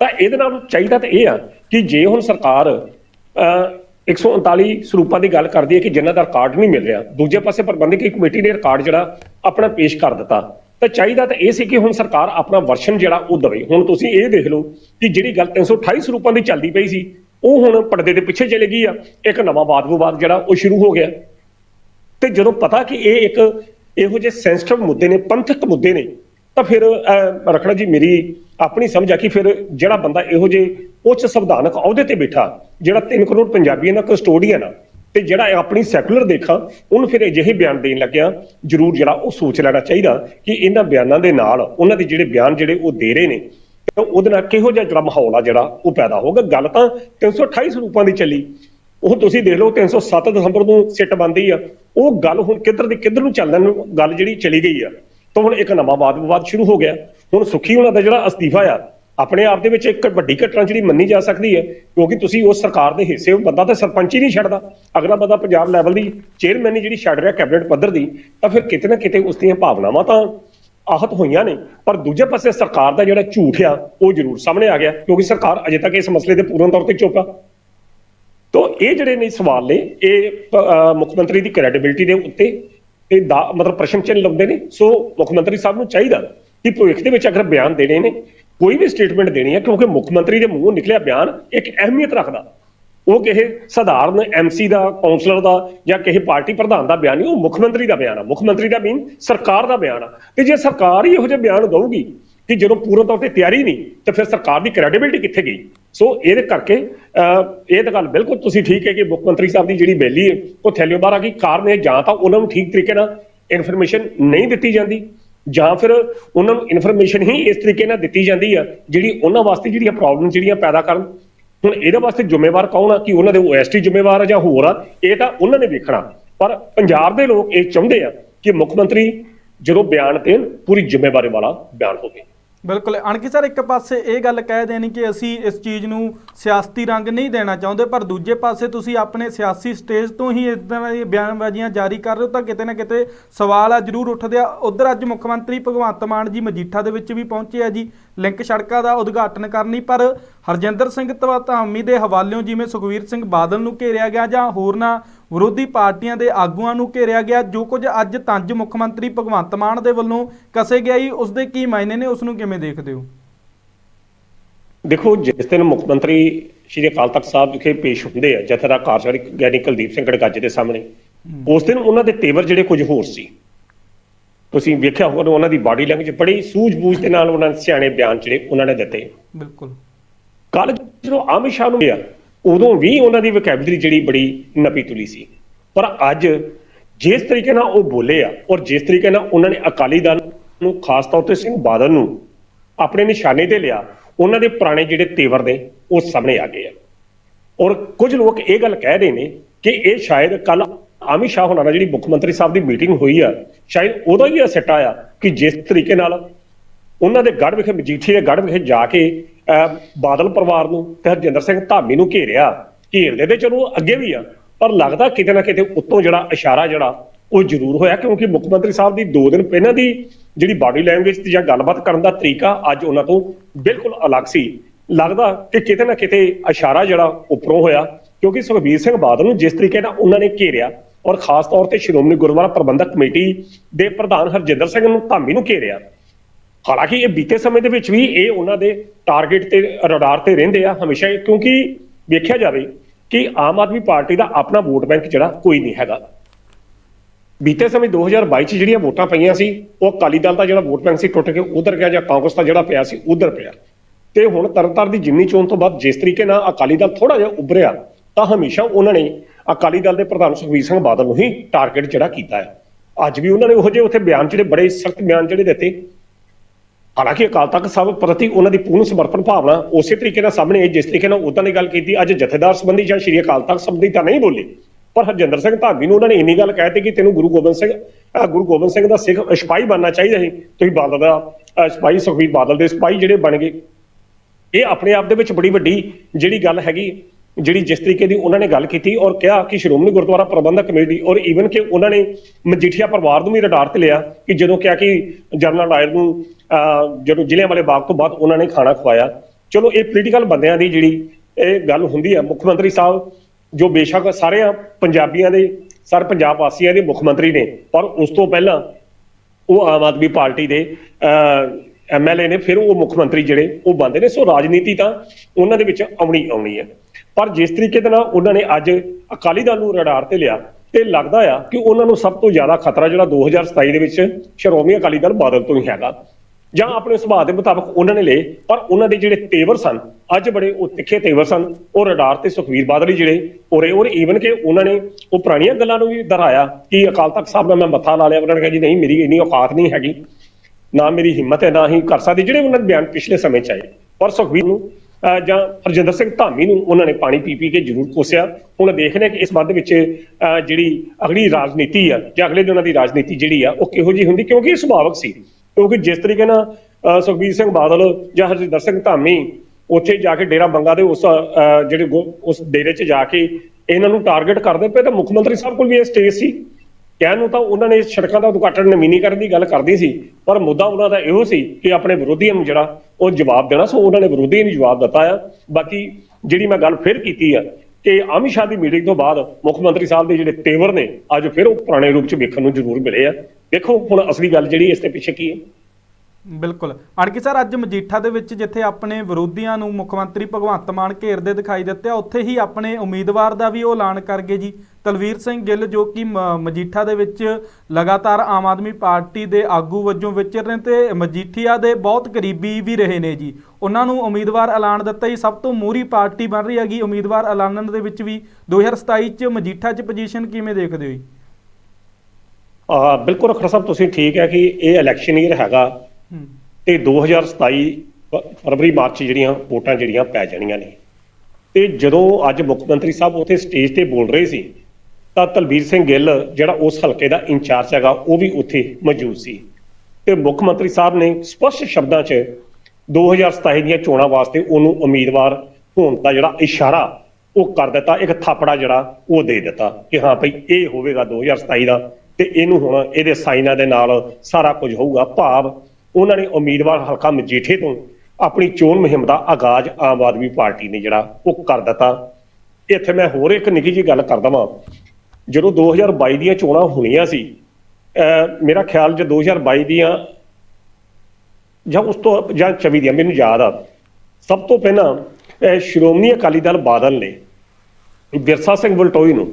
ਤਾਂ ਇਹਦੇ ਨਾਲ ਚਾਹੀਦਾ ਤਾਂ ਇਹ ਆ ਕਿ ਜੇ ਹੁਣ ਸਰਕਾਰ ਅਹ, 139 ਸਰੂਪਾਂ ਦੀ ਗੱਲ ਕਰਦੀ ਹੈ ਕਿ ਜਿਨ੍ਹਾਂ ਦਾ ਰਿਕਾਰਡ ਨਹੀਂ ਮਿਲ ਰਿਹਾ ਦੂਜੇ ਪਾਸੇ ਪ੍ਰਬੰਧਕੀ ਕਮੇਟੀ ਨੇ ਰਿਕਾਰਡ ਜਿਹੜਾ ਆਪਣਾ ਪੇਸ਼ ਕਰ ਦਿੱਤਾ ਤਾਂ ਚਾਹੀਦਾ ਤਾਂ ਇਹ ਸੀ ਕਿ ਹੁਣ ਸਰਕਾਰ ਆਪਣਾ ਵਰਸ਼ਨ ਜਿਹੜਾ ਉਹ ਦਵੇ। ਹੁਣ ਤੁਸੀਂ ਇਹ ਦੇਖ ਲਓ ਕਿ ਜਿਹੜੀ ਗੱਲ 328 ਸਰੂਪਾਂ ਦੀ ਚੱਲਦੀ ਪਈ ਸੀ ਉਹ ਹੁਣ ਪਰਦੇ ਦੇ ਪਿੱਛੇ ਚਲੇ ਗਈ ਆ। ਇੱਕ ਨਵਾਂ ਵਾਦ ਵਿਵਾਦ ਜਿਹੜਾ ਉਹ ਸ਼ੁਰੂ ਹੋ ਗਿਆ। ਤੇ ਜਦੋਂ ਪਤਾ ਕਿ ਇਹ ਇੱਕ ਇਹੋ ਜਿਹੇ ਸੈਂਸਿਟਿਵ ਮੁੱਦੇ ਨੇ ਪੰਥਕ ਮੁੱਦੇ ਨੇ ਤਾਂ ਫਿਰ ਅਹ, ਜੀ ਮੇਰੀ ਆਪਣੀ ਸਮਝ ਆ ਕਿ ਫਿਰ ਜਿਹੜਾ ਬੰਦਾ ਇਹੋ ਜਿਹੇ ਉੱਚ ਸੰਵਿਧਾਨਕ ਅਹੁਦੇ ਤੇ ਬੈਠਾ ਜਿਹੜਾ 3 ਕਰੋੜ ਪੰਜਾਬੀਆਂ ਦਾ ਕਸਟੋਡੀਅਨ ਆ ਤੇ ਜਿਹੜਾ ਆਪਣੀ ਸੈਕੂਲਰ ਦੇਖਾਂ, ਉਹਨੂੰ ਫਿਰ ਅਜਿਹੇ ਬਿਆਨ ਦੇਣ ਲੱਗਿਆ, ਜ਼ਰੂਰ ਜਿਹੜਾ ਉਹ ਸੋਚ ਲੈਣਾ ਚਾਹੀਦਾ ਕਿ ਇਹਨਾਂ ਬਿਆਨਾਂ ਦੇ ਨਾਲ ਉਹਨਾਂ ਦੇ ਜਿਹੜੇ ਬਿਆਨ ਜਿਹੜੇ ਉਹ ਦੇ ਰਹੇ ਨੇ, ਤਾਂ ਉਹਦੇ ਨਾਲ ਕਿਹੋ ਜਿਹਾ ਜਿਹੜਾ ਮਾਹੌਲ ਆ ਜਿਹੜਾ ਉਹ ਪੈਦਾ ਹੋਊਗਾ। ਗੱਲ ਤਾਂ 328 ਸਰੂਪਾਂ ਦੀ ਚੱਲੀ। ਉਹ ਤੁਸੀਂ ਦੇਖ ਲਓ 307 ਦਸੰਬਰ ਨੂੰ ਸਿੱਟ ਬੰਦੀ ਆ। ਉਹ ਗੱਲ ਹੁਣ ਕਿੱਧਰ ਦੀ, ਕਿੱਧਰ ਨੂੰ ਚੱਲਣ ਨੂੰ ਗੱਲ ਜਿਹੜੀ ਚਲੀ ਗਈ ਆ। ਤਾਂ ਹੁਣ ਇੱਕ ਨਵਾਂ ਵਾਦ ਵਿਵਾਦ ਸ਼ੁਰੂ ਹੋ ਗਿਆ। ਹੁਣ ਸੁਖੀ ਉਹਨਾਂ ਦਾ ਜਿਹੜਾ ਅਸਤੀਫਾ ਆ ਆਪਣੇ ਆਪ ਦੇ ਵਿੱਚ ਇੱਕ ਵੱਡੀ ਘਟਨਾ ਜਿਹੜੀ ਮੰਨੀ ਜਾ ਸਕਦੀ ਹੈ, ਕਿਉਂਕਿ ਤੁਸੀਂ ਉਸ ਸਰਕਾਰ ਦੇ ਹਿੱਸੇ ਹੋ, ਬੰਦਾ ਤਾਂ ਸਰਪੰਚ ਹੀ ਨਹੀਂ ਛੱਡਦਾ। ਅਗਲਾ ਬੰਦਾ ਪੰਜਾਬ ਲੈਵਲ ਦੀ ਚੇਅਰਮੈਨ ਜਿਹੜੀ ਛੱਡ ਰਿਹਾ ਕੈਬਨਿਟ ਪੱਧਰ ਦੀ, ਤਾਂ ਫਿਰ ਕਿਤੇ ਨਾ ਕਿਤੇ ਉਸ ਦੀਆਂ ਭਾਵਨਾਵਾਂ ਤਾਂ ਆਹਤ ਹੋਈਆਂ ਨੇ। ਪਰ ਦੂਜੇ ਪਾਸੇ ਸਰਕਾਰ ਦਾ ਜਿਹੜਾ ਝੂਠ ਆ, ਉਹ ਜ਼ਰੂਰ ਸਾਹਮਣੇ ਆ ਗਿਆ, ਕਿਉਂਕਿ ਸਰਕਾਰ ਅਜੇ ਤੱਕ ਇਸ ਮਸਲੇ ਦੇ ਪੂਰਨ ਤੌਰ ਤੇ ਚੁੱਪ ਆ। ਤੋ ਇਹ ਜਿਹੜੇ ਨੇ ਸਵਾਲ ਨੇ, ਇਹ ਮੁੱਖ ਮੰਤਰੀ ਦੀ ਕ੍ਰੈਡੀਬਿਲਟੀ ਦੇ ਉੱਤੇ ਇਹ ਦਾ, ਮਤਲਬ ਪ੍ਰਸ਼ਨ ਚਿੰਨ੍ਹ ਲਾਉਂਦੇ ਨੇ। ਸੋ ਮੁੱਖ ਮੰਤਰੀ ਸਾਹਿਬ ਨੂੰ ਚਾਹੀਦਾ ਕਿ ਭਵਿੱਖ ਦੇ ਵਿੱਚ ਅਗਰ ਬਿਆਨ ਦੇਣੇ ਨੇ ਕੋਈ ਵੀ ਸਟੇਟਮੈਂਟ ਦੇਣੀ ਹੈ ਕਿਉਂਕਿ ਮੁੱਖ ਮੰਤਰੀ ਦੇ ਮੂੰਹੋਂ ਨਿਕਲਿਆ ਬਿਆਨ ਇੱਕ ਅਹਿਮੀਅਤ ਰੱਖਦਾ। ਉਹ ਕਿਸੇ ਸਧਾਰਨ ਐਮਸੀ ਦਾ ਕਾਉਂਸਲਰ ਦਾ ਜਾਂ ਕਿਸੇ ਪਾਰਟੀ ਪ੍ਰਧਾਨ ਦਾ ਬਿਆਨ ਨਹੀਂ ਉਹ ਮੁੱਖ ਮੰਤਰੀ ਦਾ ਬਿਆਨ ਆ। ਮੁੱਖ ਮੰਤਰੀ ਦਾ ਮੀਨ ਸਰਕਾਰ ਦਾ ਬਿਆਨ ਆ। ਤੇ ਜੇ ਸਰਕਾਰ ਹੀ ਇਹੋ ਜਿਹੇ ਬਿਆਨ ਦਊਗੀ ਕਿ ਜਦੋਂ ਪੂਰਨ ਤੌਰ ਤੇ ਤਿਆਰੀ ਨਹੀਂ ਤੇ ਫਿਰ ਸਰਕਾਰ ਦੀ ਕ੍ਰੈਡੀਬਿਲਟੀ ਕਿੱਥੇ ਗਈ? ਸੋ ਇਹਦੇ ਕਰਕੇ ਅਹ, ਇਹ ਤਾਂ ਗੱਲ ਬਿਲਕੁਲ ਤੁਸੀਂ ਠੀਕ ਹੈ ਕਿ ਮੁੱਖ ਮੰਤਰੀ ਸਾਹਿਬ ਦੀ ਜਿਹੜੀ ਬੈਲੀ ਹੈ ਉਹ ਥੈਲਿਓ ਬਾਹਰ ਆ ਗਈ ਕਾਰਨ ਇਹ ਜਾਂ ਤਾਂ ਉਹਨਾਂ ਨੂੰ ਠੀਕ ਤਰੀਕੇ ਨਾਲ ਇਨਫੋਰਮੇਸ਼ਨ ਨਹੀਂ ਦਿੱਤੀ ਜਾਂਦੀ। ਜਾਂ ਫਿਰ ਉਹਨਾਂ ਨੂੰ ਇਨਫੋਰਮੇਸ਼ਨ ਹੀ ਇਸ ਤਰੀਕੇ ਨਾਲ ਦਿੱਤੀ ਜਾਂਦੀ ਆ, ਜਿਹੜੀ ਉਹਨਾਂ ਵਾਸਤੇ ਜਿਹੜੀਆਂ ਪ੍ਰੋਬਲਮ ਜਿਹੜੀਆਂ ਪੈਦਾ ਕਰਨ। ਹੁਣ ਇਹਦੇ ਵਾਸਤੇ ਜ਼ਿੰਮੇਵਾਰ ਕੌਣ ਆ? ਕਿ ਉਹਨਾਂ ਦੇ ਓਐਸਟੀ ਜ਼ਿੰਮੇਵਾਰ ਆ ਜਾਂ ਹੋਰ ਆ? ਇਹ ਤਾਂ ਉਹਨਾਂ ਨੇ ਵੇਖਣਾ। ਪਰ ਪੰਜਾਬ ਦੇ ਲੋਕ ਇਹ ਚਾਹੁੰਦੇ ਆ ਕਿ ਮੁੱਖ ਮੰਤਰੀ ਜਦੋਂ ਬਿਆਨ ਦੇਣ, ਪੂਰੀ ਜ਼ਿੰਮੇਵਾਰੀ ਵਾਲਾ ਬਿਆਨ ਹੋਵੇ। ਬਿਲਕੁਲ। ਅਣਕੀ ਸਰ, ਇੱਕ ਪਾਸੇ ਇਹ ਗੱਲ ਕਹਿ ਦੇਣੀ ਕਿ ਅਸੀਂ ਇਸ ਚੀਜ਼ ਨੂੰ ਸਿਆਸਤੀ ਰੰਗ ਨਹੀਂ ਦੇਣਾ ਚਾਹੁੰਦੇ, ਪਰ ਦੂਜੇ ਪਾਸੇ ਤੁਸੀਂ ਆਪਣੇ ਸਿਆਸੀ ਸਟੇਜ ਤੋਂ ਹੀ ਇਦਾਂ ਦੀਆਂ ਬਿਆਨਬਾਜ਼ੀਆਂ ਜਾਰੀ ਕਰ ਰਹੇ ਹੋ, ਤਾਂ ਕਿਤੇ ਨਾ ਕਿਤੇ ਸਵਾਲ ਆ ਜ਼ਰੂਰ ਉੱਠਦੇ ਆ। ਉਧਰ ਅੱਜ ਮੁੱਖ ਮੰਤਰੀ ਭਗਵੰਤ ਮਾਨ ਜੀ ਮਜੀਠਾ ਦੇ ਵਿੱਚ ਵੀ ਪਹੁੰਚੇ ਆ ਜੀ, ਲਿੰਕ ਸੜਕਾਂ ਦਾ ਉਦਘਾਟਨ ਕਰਨੀ, ਪਰ ਹਰਜਿੰਦਰ ਸਿੰਘ ਧਾਮੀ ਦੇ ਹਵਾਲਿਓਂ ਜਿਵੇਂ ਸੁਖਵੀਰ ਸਿੰਘ ਬਾਦਲ ਨੂੰ ਘੇਰਿਆ ਗਿਆ ਜਾਂ ਹੋਰਨਾਂ ਵਿਰੋਧੀ ਪਾਰਟੀਆਂ ਦੇ ਆਗੂਆਂ ਨੂੰ ਘੇਰਿਆ ਗਿਆ ਜੋ ਕੁਝ ਅੱਜ ਤੰਜ ਮੁੱਖ ਮੰਤਰੀ ਭਗਵੰਤ ਮਾਨ ਦੇ ਵੱਲੋਂ ਕਸੇ ਗਿਆ ਜੀ ਉਸ ਦੇ ਕੀ ਮਾਇਨੇ ਨੇ ਉਸ ਨੂੰ ਕਿਵੇਂ ਦੇਖਦੇ ਹੋ? ਦੇਖੋ ਜਿਸ ਦਿਨ ਮੁੱਖ ਮੰਤਰੀ ਸ਼੍ਰੀ ਅਕਾਲ ਤਖਤ ਸਾਹਿਬ ਵਿਖੇ ਪੇਸ਼ ਹੁੰਦੇ ਆ ਜਥੇਦਾਰ ਕਾਰਜਕਾਰੀ ਗਿਆਨੀ ਕੁਲਦੀਪ ਸਿੰਘ ਗੜਗੱਜ ਦੇ ਸਾਹਮਣੇ ਉਸ ਦਿਨ ਉਹਨਾਂ ਦੇ ਤੇਵਰ ਜਿਹੜੇ ਕੁਝ ਹੋਰ ਸੀ। ਤੁਸੀਂ ਵੇਖਿਆ ਹੋਵੇਗਾ ਉਹਨਾਂ ਦੀ ਬਾਡੀ ਲੈਂਗੁਏਜ ਬੜੀ ਸੂਝ-ਬੂਝ ਦੇ ਨਾਲ ਉਹਨਾਂ ਨੇ ਸਿਆਣੇ ਬਿਆਨ ਜਿਹੜੇ ਉਹਨਾਂ ਨੇ ਦਿੱਤੇ। ਬਿਲਕੁਲ। ਕੱਲ ਜਦੋਂ ਅਮਿਤ ਸ਼ਾਹ ਨੂੰ ਮਿਲਿਆ ਉਦੋਂ ਵੀ ਉਹਨਾਂ ਦੀ ਵੋਕੈਬਲਰੀ ਜਿਹੜੀ ਬੜੀ ਨਪੀ ਤੁਲੀ ਸੀ। ਪਰ ਅੱਜ ਜਿਸ ਤਰੀਕੇ ਨਾਲ ਉਹ ਬੋਲੇ ਆ ਔਰ ਜਿਸ ਤਰੀਕੇ ਨਾਲ ਉਹਨਾਂ ਨੇ ਅਕਾਲੀ ਦਲ ਨੂੰ, ਖਾਸ ਤੌਰ ਤੇ ਸਿੰਘ ਬਾਦਲ ਨੂੰ ਆਪਣੇ ਨਿਸ਼ਾਨੇ ਤੇ ਲਿਆ, ਉਹਨਾਂ ਦੇ ਪੁਰਾਣੇ ਜਿਹੜੇ ਤੇਵਰ ਨੇ, ਉਹ ਸਾਹਮਣੇ ਆ ਗਏ ਆ। ਔਰ ਕੁਝ ਲੋਕ ਇਹ ਗੱਲ ਕਹਿ ਰਹੇ ਨੇ ਕਿ ਇਹ ਸ਼ਾਇਦ ਕੱਲ ਅਮਿਤ ਸ਼ਾਹ ਹੋਣਾ ਨਾਲ ਜਿਹੜੀ ਮੁੱਖ ਮੰਤਰੀ ਸਾਹਿਬ ਦੀ ਮੀਟਿੰਗ ਹੋਈ ਆ, ਸ਼ਾਇਦ ਉਹਦਾ ਹੀ ਸਿੱਟਾ ਆ ਕਿ ਜਿਸ ਤਰੀਕੇ ਨਾਲ ਉਹਨਾਂ ਦੇ ਗੜ੍ਹ ਵਿਖੇ ਮਜੀਠੀ ਦੇ ਗੜ੍ਹ ਵਿਖੇ ਜਾ ਕੇ ਬਾਦਲ ਪਰਿਵਾਰ ਨੂੰ ਤੇ ਹਰਜਿੰਦਰ ਸਿੰਘ ਧਾਮੀ ਨੂੰ ਘੇਰਿਆ। ਘੇਰਦੇ ਤੇ ਚਲੋ ਅੱਗੇ ਵੀ ਆ। ਪਰ ਲੱਗਦਾ ਕਿਤੇ ਨਾ ਕਿਤੇ ਉੱਤੋਂ ਜਿਹੜਾ ਇਸ਼ਾਰਾ ਜਿਹੜਾ, ਉਹ ਜ਼ਰੂਰ ਹੋਇਆ ਕਿਉਂਕਿ ਮੁੱਖ ਮੰਤਰੀ ਸਾਹਿਬ ਦੀ 2 ਦਿਨ ਪਹਿਲਾਂ ਦੀ ਜਿਹੜੀ ਬਾਡੀ ਲੈਂਗੁਏਜ ਤੇ ਜਾਂ ਗੱਲਬਾਤ ਕਰਨ ਦਾ ਤਰੀਕਾ ਅੱਜ ਉਹਨਾਂ ਤੋਂ ਬਿਲਕੁਲ ਅਲੱਗ ਸੀ। ਲੱਗਦਾ ਕਿ ਕਿਤੇ ਨਾ ਕਿਤੇ ਇਸ਼ਾਰਾ ਜਿਹੜਾ ਉੱਪਰੋਂ ਹੋਇਆ ਕਿਉਂਕਿ ਸੁਖਬੀਰ ਸਿੰਘ ਬਾਦਲ ਨੂੰ ਜਿਸ ਤਰੀਕੇ ਨਾਲ ਉਹਨਾਂ ਨੇ ਘੇਰਿਆ ਔਰ ਖਾਸ ਤੌਰ ਤੇ ਸ਼੍ਰੋਮਣੀ ਗੁਰਦੁਆਰਾ ਪ੍ਰਬੰਧਕ ਕਮੇਟੀ ਦੇ ਪ੍ਰਧਾਨ ਹਰਜਿੰਦਰ ਸਿੰਘ ਨੂੰ ਧਾਮੀ ਨੂੰ ਘੇਰਿਆ ਹਾਲਾਂਕਿ ਇਹ ਬੀਤੇ ਸਮੇਂ ਦੇ ਵਿੱਚ ਵੀ ਇਹ ਉਹਨਾਂ ਦੇ ਟਾਰਗੇਟ ਤੇ ਰਡਾਰ ਤੇ ਰਹਿੰਦੇ ਆ ਹਮੇਸ਼ਾ ਕਿਉਂਕਿ ਵੇਖਿਆ ਜਾਵੇ ਕਿ ਆਮ ਆਦਮੀ ਪਾਰਟੀ ਦਾ ਆਪਣਾ ਵੋਟ ਬੈਂਕ ਜਿਹੜਾ ਕੋਈ ਨਹੀਂ ਹੈਗਾ। ਬੀਤੇ ਸਮੇਂ 2022 ਚ ਜਿਹੜੀਆਂ ਵੋਟਾਂ ਪਈਆਂ ਸੀ, ਉਹ ਅਕਾਲੀ ਦਲ ਦਾ ਜਿਹੜਾ ਵੋਟ ਬੈਂਕ ਸੀ ਟੁੱਟ ਕੇ ਉਧਰ ਗਿਆ ਜਾਂ ਕਾਂਗਰਸ ਦਾ ਜਿਹੜਾ ਪਿਆ ਸੀ, ਉਧਰ ਪਿਆ। ਤੇ ਹੁਣ ਤਰਨਤਾਰ ਦੀ ਜਿਮਨੀ ਚੋਣ ਤੋਂ ਬਾਅਦ ਜਿਸ ਤਰੀਕੇ ਨਾਲ ਅਕਾਲੀ ਦਲ ਥੋੜਾ ਜਿਹਾ ਉੱਭਰਿਆ, ਤਾਂ ਹਮੇਸ਼ਾ ਉਹਨਾਂ ਨੇ ਅਕਾਲੀ ਦਲ ਦੇ ਪ੍ਰਧਾਨ ਸੁਖਬੀਰ ਸਿੰਘ ਬਾਦਲ ਨੂੰ ਹੀ ਟਾਰਗੇਟ ਜਿਹੜਾ ਕੀਤਾ ਹੈ। ਅੱਜ ਵੀ ਉਹਨਾਂ ਨੇ ਉਹੋ ਜਿਹੇ ਉੱਥੇ ਬਿਆਨ ਜਿਹੜੇ ਬੜੇ ਸਖਤ ਬਿਆਨ ਜਿਹੜੇ ਦਿੱਤੇ ਹਾਲਾਂਕਿ ਅਕਾਲ ਤਖਤ ਸਾਹਿਬ ਪ੍ਰਤੀ ਉਹਨਾਂ ਦੀ ਪੂਰਨ ਸਮਰਪਣ ਭਾਵਨਾ ਉਸੇ ਤਰੀਕੇ ਨਾਲ ਸਾਹਮਣੇ ਆਈ, ਜਿਸ ਤਰੀਕੇ ਨਾਲ ਉਦਾਂ ਦੀ ਗੱਲ ਕੀਤੀ, ਅੱਜ ਜਥੇਦਾਰ ਸੰਬੰਧੀ ਜਾਂ ਸ਼੍ਰੀ ਅਕਾਲ ਤਖਤ ਸੰਬੰਧੀ ਤਾਂ ਨਹੀਂ ਬੋਲੇ, ਪਰ ਹਰਜਿੰਦਰ ਸਿੰਘ ਧਾਮੀ ਨੂੰ ਉਹਨਾਂ ਨੇ ਇੰਨੀ ਗੱਲ ਕਹਿਤੀ ਕਿ ਤੈਨੂੰ ਗੁਰੂ ਗੋਬਿੰਦ ਸਿੰਘ ਗੁਰੂ ਗੋਬਿੰਦ ਸਿੰਘ ਦਾ ਸਿੱਖ ਸਿਪਾਹੀ ਬਣਨਾ ਚਾਹੀਦਾ ਸੀ, ਤੁਸੀਂ ਬਾਦਲ ਦਾ ਸਿਪਾਹੀ ਸੁਖਬੀਰ ਬਾਦਲ ਦੇ ਸਿਪਾਹੀ ਜਿਹੜੇ ਬਣ ਗਏ। ਇਹ ਆਪਣੇ ਆਪ ਦੇ ਵਿੱਚ ਬੜੀ ਵੱਡੀ ਜਿਹੜੀ ਗੱਲ ਹੈਗੀ ਜਿਹੜੀ ਜਿਸ ਤਰੀਕੇ ਦੀ ਉਹਨਾਂ ਨੇ ਗੱਲ ਕੀਤੀ ਔਰ ਕਿਹਾ ਕਿ ਸ਼੍ਰੋਮਣੀ ਗੁਰਦੁਆਰਾ ਪ੍ਰਬੰਧਕ ਕਮੇਟੀ ਔਰ ਈਵਨ ਕਿ ਉਹਨਾਂ ਨੇ ਮਜੀਠੀਆ ਪਰਿਵਾਰ ਨੂੰ ਵੀ ਰਡਾਰ ਤੇ ਲਿਆ ਕਿ ਜਦੋਂ ਕਿਹਾ ਕਿ ਜਨਰਲ ਡਾਇਰ ਨੂੰ ਜਦੋਂ ਜ਼ਿਲ੍ਹਿਆਂ ਵਾਲੇ ਬਾਗ ਤੋਂ ਬਾਅਦ ਉਹਨਾਂ ਨੇ ਖਾਣਾ ਖਵਾਇਆ। ਚਲੋ, ਇਹ ਪੋਲੀਟੀਕਲ ਬੰਦਿਆਂ ਦੀ ਜਿਹੜੀ ਇਹ ਗੱਲ ਹੁੰਦੀ ਹੈ, ਮੁੱਖ ਮੰਤਰੀ ਸਾਹਿਬ, ਜੋ ਬੇਸ਼ੱਕ ਸਾਰੇ ਪੰਜਾਬੀਆਂ ਦੇ, ਸਾਰੇ ਪੰਜਾਬ ਵਾਸੀਆਂ ਦੇ ਮੁੱਖ ਮੰਤਰੀ ਨੇ, ਪਰ ਉਸ ਤੋਂ ਪਹਿਲਾਂ ਉਹ ਆਮ ਆਦਮੀ ਪਾਰਟੀ ਦੇ ਐਮਐਲਏ ਨੇ, ਫਿਰ ਉਹ ਮੁੱਖ ਮੰਤਰੀ ਜਿਹੜੇ ਉਹ ਬੰਦੇ ਨੇ। ਸੋ ਰਾਜਨੀਤੀ ਤਾਂ ਉਹਨਾਂ ਦੇ ਵਿੱਚ ਆਉਣੀ ਆਉਣੀ ਹੈ। ਪਰ ਜਿਸ ਤਰੀਕੇ ਦੇ ਨਾਲ ਉਹਨਾਂ ਨੇ ਅੱਜ ਅਕਾਲੀ ਦਲ ਨੂੰ ਰਡਾਰ ਤੇ ਲਿਆ, ਤੇ ਲੱਗਦਾ ਆ ਕਿ ਉਹਨਾਂ ਨੂੰ ਸਭ ਤੋਂ ਜ਼ਿਆਦਾ ਖਤਰਾ ਜਿਹੜਾ 2027 ਦੇ ਵਿੱਚ ਸ਼੍ਰੋਮਣੀ ਅਕਾਲੀ ਦਲ ਬਾਦਲ ਤੋਂ ਹੀ ਹੈਗਾ। ਜਾਂ ਆਪਣੇ ਸੁਭਾਅ ਦੇ ਮੁਤਾਬਕ ਉਹਨਾਂ ਨੇ ਲਏ, ਪਰ ਉਹਨਾਂ ਦੇ ਜਿਹੜੇ ਤੇਵਰ ਸਨ, ਅੱਜ ਬੜੇ ਉਹ ਤਿੱਖੇ ਤੇਵਰ ਸਨ, ਉਹ ਰਡਾਰ ਤੇ ਸੁਖਵੀਰ ਬਾਦਲ ਹੀ ਜਿਹੜੇ ਔਰ ਔਰ ਈਵਨ ਕਿ ਉਹਨਾਂ ਨੇ ਉਹ ਪੁਰਾਣੀਆਂ ਗੱਲਾਂ ਨੂੰ ਵੀ ਦੁਹਰਾਇਆ ਕਿ ਅਕਾਲ ਤਖਤ ਸਾਹਿਬ ਨਾਲ ਮੈਂ ਮੱਥਾ ਲਾ ਲਿਆ, ਉਹਨਾਂ ਨੇ ਕਿਹਾ ਜੀ, ਨਹੀਂ, ਮੇਰੀ ਇੰਨੀ ਔਕਾਤ ਨਹੀਂ ਹੈਗੀ, ਨਾ ਮੇਰੀ ਹਿੰਮਤ ਹੈ, ਨਾ ਹੀ ਕਰ ਸਕਦੀ ਜਿਹੜੇ ਉਹਨਾਂ ਦੇ ਬਿਆਨ ਪਿਛਲੇ ਸਮੇਂ ਚ ਆਏ। ਪਰ ਸੁਖਬੀਰ ਨੂੰ ਜਾਂ ਹਰਜਿੰਦਰ ਸਿੰਘ ਧਾਮੀ ਨੂੰ ਉਹਨਾਂ ਨੇ ਪਾਣੀ ਪੀ ਪੀ ਕੇ ਜ਼ਰੂਰ ਕੋਸਿਆ। ਹੁਣ ਦੇਖਦੇ ਹਾਂ ਕਿ ਇਸ ਸੰਬੰਧ ਵਿੱਚ ਜਿਹੜੀ ਅਗਲੀ ਰਾਜਨੀਤੀ ਆ ਜਾਂ ਅਗਲੇ ਦਿਨਾਂ ਦੀ ਰਾਜਨੀਤੀ ਜਿਹੜੀ ਆ, ਉਹ ਕਿਹੋ ਜੀ ਹੁੰਦੀ ਕਿਉਂਕਿ ਇਹ ਸੁਭਾਵਕ ਸੀ। ਕਿਉਂਕਿ ਜਿਸ ਤਰੀਕੇ ਨਾਲ ਸੁਖਬੀਰ ਸਿੰਘ ਬਾਦਲ ਜਾਂ ਹਰਜਿੰਦਰ ਸਿੰਘ ਧਾਮੀ ਉੱਥੇ ਜਾ ਕੇ ਡੇਰਾ ਬੰਗਾ ਦੇ ਉਸ ਜਿਹੜੇ ਗੋ- ਉਸ ਡੇਰੇ 'ਚ ਜਾ ਕੇ ਇਹਨਾਂ ਨੂੰ ਟਾਰਗੇਟ ਕਰਦੇ ਪਏ ਤਾਂ ਮੁੱਖ ਮੰਤਰੀ ਸਾਹਿਬ ਕੋਲ ਵੀ ਇਹ ਸਟੇਜ ਸੀ। ਕਹਿਣ ਨੂੰ ਤਾਂ ਉਹਨਾਂ ਨੇ ਸੜਕਾਂ ਦਾ ਉਦਘਾਟਨ ਨਵੀਨੀਕਰਨ ਦੀ ਗੱਲ ਕਰਦੀ ਸੀ, ਪਰ ਮੁੱਦਾ ਉਹਨਾਂ ਦਾ ਇਹੋ ਸੀ ਕਿ ਆਪਣੇ ਵਿਰੋਧੀਆਂ ਨੂੰ ਜਿਹੜਾ ਉਹ ਜਵਾਬ ਦੇਣਾ, ਸੋ ਉਹਨਾਂ ਨੇ ਵਿਰੋਧੀਆਂ ਨੂੰ ਜਵਾਬ ਦਿੱਤਾ ਆ। ਬਾਕੀ ਜਿਹੜੀ ਮੈਂ ਗੱਲ ਫਿਰ ਕੀਤੀ ਆ ਕਿ ਅਮਿਤ ਸ਼ਾਹ ਦੀ ਮੀਟਿੰਗ ਤੋਂ ਬਾਅਦ ਮੁੱਖ ਮੰਤਰੀ ਸਾਹਿਬ ਦੇ ਜਿਹੜੇ ਤੇਵਰ ਨੇ, ਅੱਜ ਫਿਰ ਉਹ ਪੁਰਾਣੇ ਰੂਪ 'ਚ ਵੇਖਣ ਨੂੰ ਜ਼ਰੂਰ ਮਿਲੇ ਆ। ਦੇਖੋ ਹੁਣ ਅਸਲੀ ਗੱਲ ਜਿਹੜੀ ਇਸ ਦੇ ਪਿੱਛੇ ਕੀ ਹੈ। ਬਿਲਕੁਲ। ਅਣਕੀ ਸਰ, ਅੱਜ ਮਜੀਠਾ ਦੇ ਵਿੱਚ ਜਿੱਥੇ ਆਪਣੇ ਵਿਰੋਧੀਆਂ ਨੂੰ ਮੁੱਖ ਮੰਤਰੀ ਭਗਵੰਤ ਮਾਨ ਘੇਰਦੇ ਦਿਖਾਈ ਦਿੱਤੇ ਆ ਉੱਥੇ ਹੀ ਆਪਣੇ ਉਮੀਦਵਾਰ ਦਾ ਵੀ ਉਹ ਐਲਾਨ ਕਰ ਗਏ ਜੀ। ਤਲਵੀਰ ਸਿੰਘ ਗਿੱਲ ਜੋ ਕਿ ਮ- ਮਜੀਠਾ ਦੇ ਵਿੱਚ ਲਗਾਤਾਰ ਆਮ ਆਦਮੀ ਪਾਰਟੀ ਦੇ ਆਗੂ ਵਜੋਂ ਵਿਚਰ ਰਹੇ ਤੇ ਮਜੀਠੀਆ ਦੇ ਬਹੁਤ ਕਰੀਬੀ ਵੀ ਰਹੇ ਨੇ ਜੀ। ਉਹਨਾਂ ਨੂੰ ਉਮੀਦਵਾਰ ਐਲਾਨ ਦਿੱਤਾ ਜੀ ਸਭ ਤੋਂ ਮੂਹਰੀ ਪਾਰਟੀ ਬਣ ਰਹੀ ਹੈਗੀ। ਉਮੀਦਵਾਰ ਐਲਾਨਣ ਦੇ ਵਿੱਚ ਵੀ 2027 ਚ ਮਜੀਠਾ ਚ ਪੋਜੀਸ਼ਨ ਕਿਵੇਂ ਦੇਖਦੇ ਹੋ ਜੀ? ਬਿਲਕੁਲ ਖੜਾ ਸਾਹਿਬ, ਤੁਸੀਂ ਠੀਕ ਹੈ ਕਿ ਇਹ ਇਲੈਕਸ਼ਨ ਈਅਰ ਹੈਗਾ। ਤੇ 2027 ਫ- ਫਰਵਰੀ ਮਾਰਚ ਜਿਹੜੀਆਂ ਵੋਟਾਂ ਜਿਹੜੀਆਂ ਪੈ ਜਾਣੀਆਂ ਨੇ। ਤੇ ਜਦੋਂ ਅੱਜ ਮੁੱਖ ਮੰਤਰੀ ਸਾਹਿਬ ਉੱਥੇ ਸਟੇਜ ਤੇ ਬੋਲ ਰਹੇ ਸੀ, ਤਾਂ ਤਲਬੀਰ ਸਿੰਘ ਗਿੱਲ, ਜਿਹੜਾ ਉਸ ਹਲਕੇ ਦਾ ਇੰਚਾਰਜ ਹੈਗਾ, ਉਹ ਵੀ ਉੱਥੇ ਮੌਜੂਦ ਸੀ। ਤੇ ਮੁੱਖ ਮੰਤਰੀ ਸਾਹਿਬ ਨੇ ਸਪਸ਼ਟ ਸ਼ਬਦਾਂ 'ਚ 2027 ਦੀਆਂ ਚੋਣਾਂ ਵਾਸਤੇ ਉਹਨੂੰ ਉਮੀਦਵਾਰ ਹੋਣ ਦਾ ਜਿਹੜਾ ਇਸ਼ਾਰਾ, ਉਹ ਕਰ ਦਿੱਤਾ, ਇੱਕ ਥਾਪੜਾ ਜਿਹੜਾ, ਉਹ ਦੇ ਦਿੱਤਾ ਕਿ ਹਾਂ ਭਈ ਇਹ ਹੋਵੇਗਾ 2027 ਦਾ ਤੇ ਇਹਨੂੰ ਹੁਣ ਇਹਦੇ ਸਾਈਨਾਂ ਦੇ ਨਾਲ ਸਾਰਾ ਕੁਝ ਹੋਊਗਾ, ਭਾਵ ਉਹਨਾਂ ਨੇ ਉਮੀਦਵਾਰ ਹਲਕਾ ਮਜੀਠੇ ਤੋਂ ਆਪਣੀ ਚੋਣ ਮੁਹਿੰਮ ਦਾ ਆਗਾਜ਼ ਆਮ ਆਦਮੀ ਪਾਰਟੀ ਨੇ ਜਿਹੜਾ ਉਹ ਕਰ ਦਿੱਤਾ। ਇੱਥੇ ਮੈਂ ਹੋਰ ਇੱਕ ਨਿੱਕੀ ਜੀ ਗੱਲ ਕਰਦਾ ਵਾਂ। ਜਦੋਂ 2022 ਦੀਆਂ ਚੋਣਾਂ ਹੋਣੀਆਂ ਸੀ ਮੇਰਾ ਖਿਆਲ ਜੇ 2022 ਦੀਆਂ ਜਾਂ ਉਸ ਤੋਂ ਜਾਂ 24 ਦੀਆਂ, ਮੈਨੂੰ ਯਾਦ ਆ। ਸਭ ਤੋਂ ਪਹਿਲਾਂ ਸ਼੍ਰੋਮਣੀ ਅਕਾਲੀ ਦਲ ਬਾਦਲ ਨੇ ਵਿਰਸਾ ਸਿੰਘ ਵਲਟੋਈ ਨੂੰ